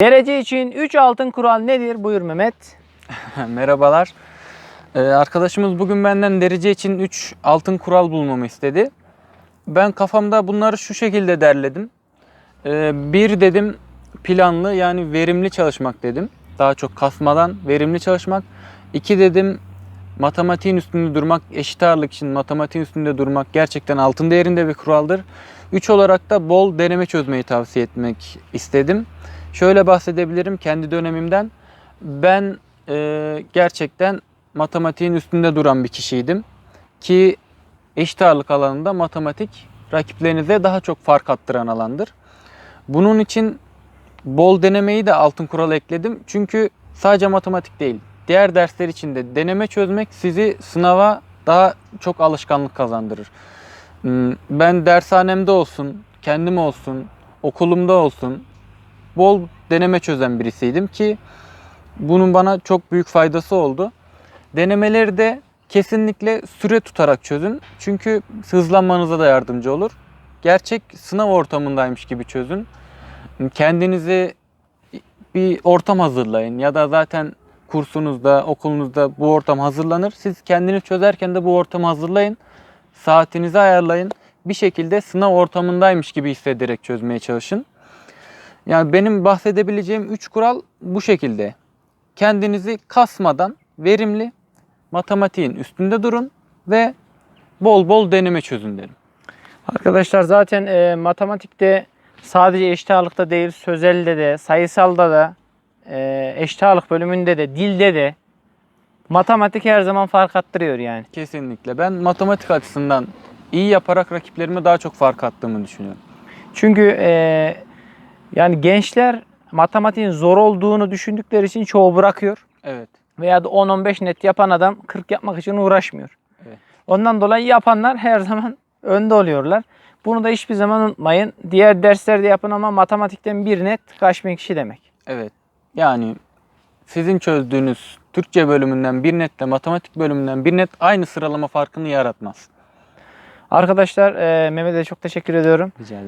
Derece için 3 altın kural nedir? Buyur Mehmet. Merhabalar. Ee, arkadaşımız bugün benden derece için 3 altın kural bulmamı istedi. Ben kafamda bunları şu şekilde derledim. Ee, bir dedim planlı yani verimli çalışmak dedim. Daha çok kasmadan verimli çalışmak. İki dedim matematiğin üstünde durmak, eşit ağırlık için matematiğin üstünde durmak gerçekten altın değerinde bir kuraldır. Üç olarak da bol deneme çözmeyi tavsiye etmek istedim. Şöyle bahsedebilirim kendi dönemimden. Ben e, gerçekten matematiğin üstünde duran bir kişiydim. Ki eşit ağırlık alanında matematik rakiplerinize daha çok fark attıran alandır. Bunun için bol denemeyi de altın kurala ekledim. Çünkü sadece matematik değil. Diğer dersler için de deneme çözmek sizi sınava daha çok alışkanlık kazandırır. Hmm, Ben dershanemde olsun, kendim olsun, okulumda olsun bol deneme çözen birisiydim ki bunun bana çok büyük faydası oldu. Denemeleri de kesinlikle süre tutarak çözün. Çünkü hızlanmanıza da yardımcı olur. Gerçek sınav ortamındaymış gibi çözün. Kendinizi bir ortam hazırlayın ya da zaten kursunuzda, okulunuzda bu ortam hazırlanır. Siz kendiniz çözerken de bu ortamı hazırlayın. Saatinizi ayarlayın. Bir şekilde sınav ortamındaymış gibi hissederek çözmeye çalışın. Yani benim bahsedebileceğim 3 kural bu şekilde. Kendinizi kasmadan verimli matematiğin üstünde durun ve bol bol deneme çözün derim. Arkadaşlar zaten e, matematikte sadece eşit ağırlıkta değil, sözelde de, sayısalda da, e, eşit ağırlık bölümünde de, dilde de matematik her zaman fark attırıyor yani. Kesinlikle. Ben matematik açısından iyi yaparak rakiplerime daha çok fark attığımı düşünüyorum. Çünkü e, yani gençler matematiğin zor olduğunu düşündükleri için çoğu bırakıyor. Evet. Veya da 10-15 net yapan adam 40 yapmak için uğraşmıyor. Evet. Ondan dolayı yapanlar her zaman önde oluyorlar. Bunu da hiçbir zaman unutmayın. Diğer derslerde yapın ama matematikten bir net kaç bin kişi demek. Evet. Yani sizin çözdüğünüz Türkçe bölümünden bir netle matematik bölümünden bir net aynı sıralama farkını yaratmaz. Arkadaşlar e, Mehmet'e çok teşekkür ediyorum. Rica ederim.